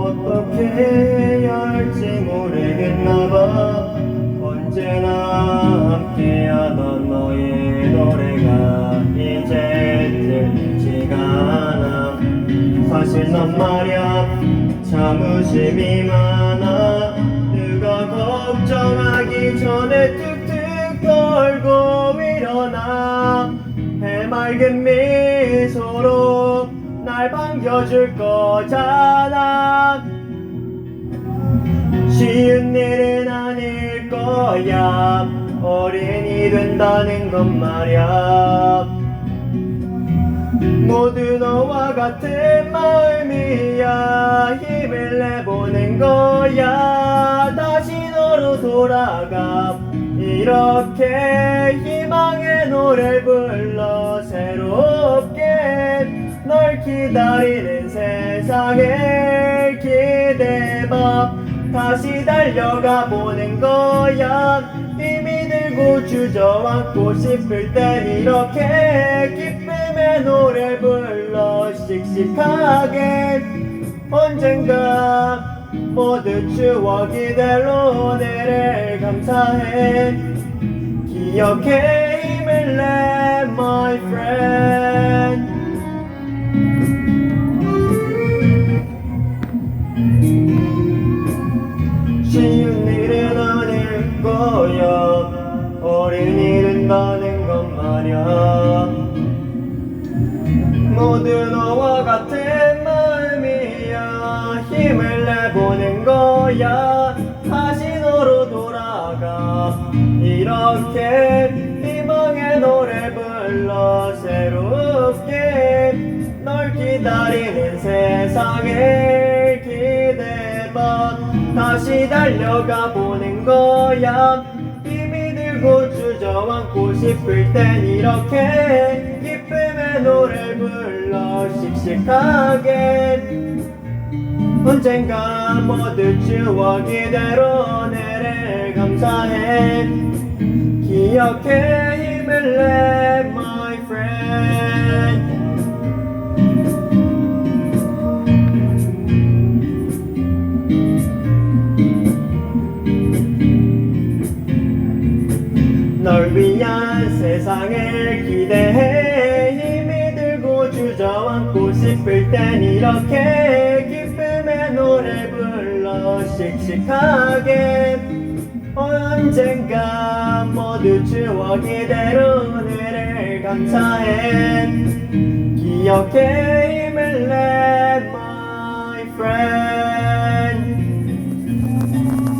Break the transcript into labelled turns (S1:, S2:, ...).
S1: 어떻게 해야 할지 모르겠나봐. 언제나 함께하던 너의 노래가 이제 들리지가 않아. 사실 넌 말야 자무심이 많아. 누가 걱정하기 전에 툭툭 떨고 일어나. 해맑은 미소로 날 반겨줄 거잖아. 쉬운 일은 아닐 거야. 어린이 된다는 건 말야. 모두 너와 같은 마음이야. 힘을 내보낸 거야. 다시 너로 돌아가. 이렇게 희망의 노래를 불러. 널 기다리는 세상을 기대봐 다시 달려가 보는 거야. 힘이 들고 주저앉고 싶을 땐 이렇게 기쁨의 노래 불러 씩씩하게. 언젠가 모두 추억이 될 오늘을 감사해. 기억해 힘을 내 my friend 나는 건 말야 모두 너와 같은 마음이야. 힘을 내보낸 거야. 다시 너로 돌아가. 이렇게 희망의 노래 불러 새롭게 널 기다리는 세상을 기대봐 다시 달려가 보는 거야 주저앉고 싶을 땐 이렇게 기쁨의 노래 불러 씩씩하게. 언젠가 모두 추억이 될 오늘을 감사해. 기억해 힘을 내 널 위한 세상을 기대해. 힘이 들고 주저앉고 싶을 땐 이렇게 기쁨의 노래 불러 씩씩하게. 언젠가 모두 추억이 될 오늘을 감사해. 기억해